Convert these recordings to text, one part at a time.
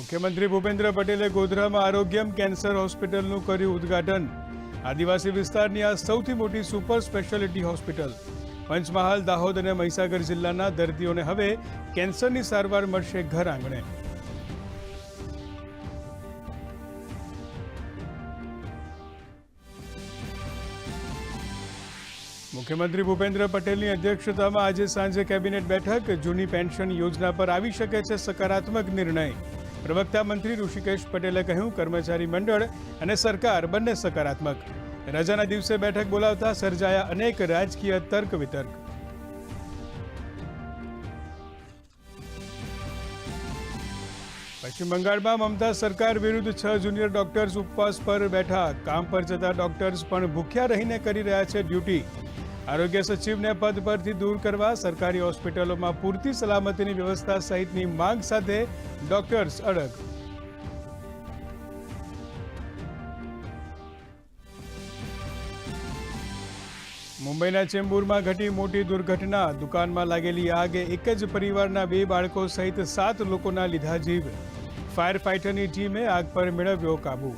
મુખ્યમંત્રી ભૂપેન્દ્ર પટેલે ગોધરામાં આરોગ્યમ કેન્સર હોસ્પિટલનું કર્યું ઉદ્ઘાટન. આદિવાસી વિસ્તારની આ સૌથી મોટી super speciality hospital. Panchmahal, Dahod અને મહીસાગર જિલ્લાના દર્દીઓને હવે કેન્સરની સારવાર મળશે ઘર આંગણે. મુખ્યમંત્રી ભૂપેન્દ્ર પટેલની અધ્યક્ષતામાં આજે સાંજે કેબિનેટ બેઠક. જૂની પેન્શન યોજના પર આવી શકે છે સકારાત્મક નિર્ણય. પ્રવક્તા મંત્રી ઋષિકેશ પટેલે કહ્યું, કર્મચારી મંડળ અને સરકાર બંને સકારાત્મક. રજાના દિવસે બેઠક બોલાવતા સર્જાયા અનેક રાજકીય તર્ક વિતર્ક. પશ્ચિમ બંગાળમાં મમતા સરકાર વિરુદ્ધ છ જુનિયર ડોક્ટર્સ ઉપવાસ પર બેઠા. કામ પર જતા ડોક્ટર્સ પણ ભૂખ્યા રહીને કરી રહ્યા છે ડ્યુટી. આરોગ્ય સચિવને પદ પરથી દૂર કરવા સરકારી હોસ્પિટલોમાં પૂરતી સલામતીની વ્યવસ્થા સહિતની માંગ સાથે ડોક્ટર્સ અડગ. મુંબઈના ચેમ્બુરમાં ઘટી મોટી દુર્ઘટના. દુકાનમાં લાગેલી આગે એક જ પરિવારના બે બાળકો સહિત સાત લોકોના લીધા જીવ ફાયર ફાઇટરની ટીમે આગ પર મેળવ્યો કાબૂ.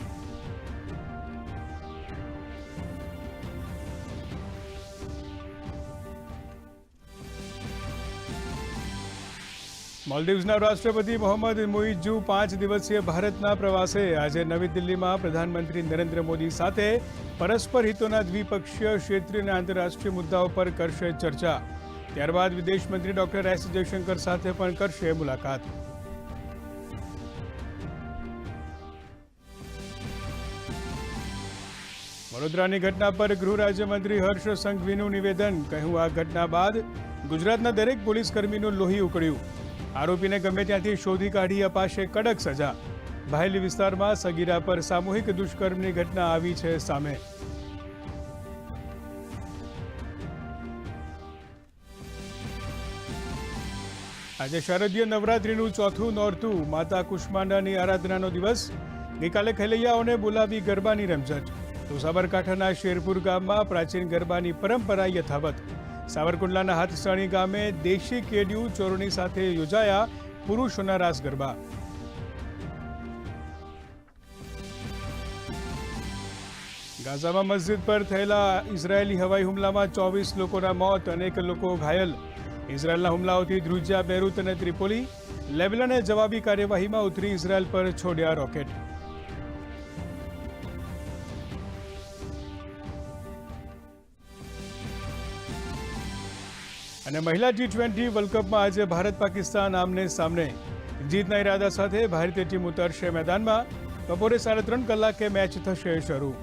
માલદીવ્સના રાષ્ટ્રપતિ મોહમ્મદ મુઇજુ પાંચ દિવસીય ભારતના પ્રવાસે આજે નવી દિલ્હીમાં પ્રધાનમંત્રી નરેન્દ્ર મોદી સાથે પરસ્પર હિતોના દ્વિપક્ષીય, ક્ષેત્રીય અને આંતરરાષ્ટ્રીય મુદ્દાઓ પર કરશે ચર્ચા. ત્યારબાદ વિદેશ મંત્રી ડોક્ટર એસ જયશંકર સાથે પણ કરશે મુલાકાત. વડોદરાની ઘટના પર ગૃહ રાજ્યમંત્રી હર્ષ સંઘવીનું નિવેદન. કહ્યું, આ ઘટના બાદ ગુજરાતના દરેક પોલીસકર્મીનું લોહી ઉકળ્યું. આરોપીને ગમે ત્યાંથી શોધી કાઢી અપાશે કડક સજા. ભાયલી વિસ્તારમાં સગીરા પર સામૂહિક દુષ્કર્મની ઘટના આવી છે સામે. આજે શારદીય નવરાત્રીનું ચોથું નોરતું માતા કુષ્માંડાની આરાધનાનો દિવસ. ગઈકાલે ખેલૈયાઓને બોલાવી ગરબાની રમઝટ. તો સાબરકાંઠાના શેરપુર ગામમાં પ્રાચીન ગરબાની પરંપરા યથાવત. સાવરકુંડલાના હાથસાણી ગામે દેશી કેડિયું ચોરણી સાથે યોજાયા પુરુષોના રાસ ગરબા. ગાઝામાં મસ્જિદ પર થયેલા ઇઝરાયેલી હવાઈ હુમલામાં ચોવીસ લોકોના મોત, અનેક લોકો ઘાયલ. ઇઝરાયેલના હુમલાઓથી ધ્રુજ્યા, બેરૂત અને ત્રિપોલી લેબનને જવાબી કાર્યવાહીમાં ઉતરી ઇઝરાયેલ પર છોડ્યા રોકેટ. અને મહિલા ટી ટ્વેન્ટી વર્લ્ડ કપમાં આજે ભારત પાકિસ્તાન આમને સામને જીતના ઇરાદા સાથે ભારતીય ટીમ ઉતરશે મેદાનમાં. બપોરે સાડા ત્રણ કલાકે મેચ થશે શરૂ.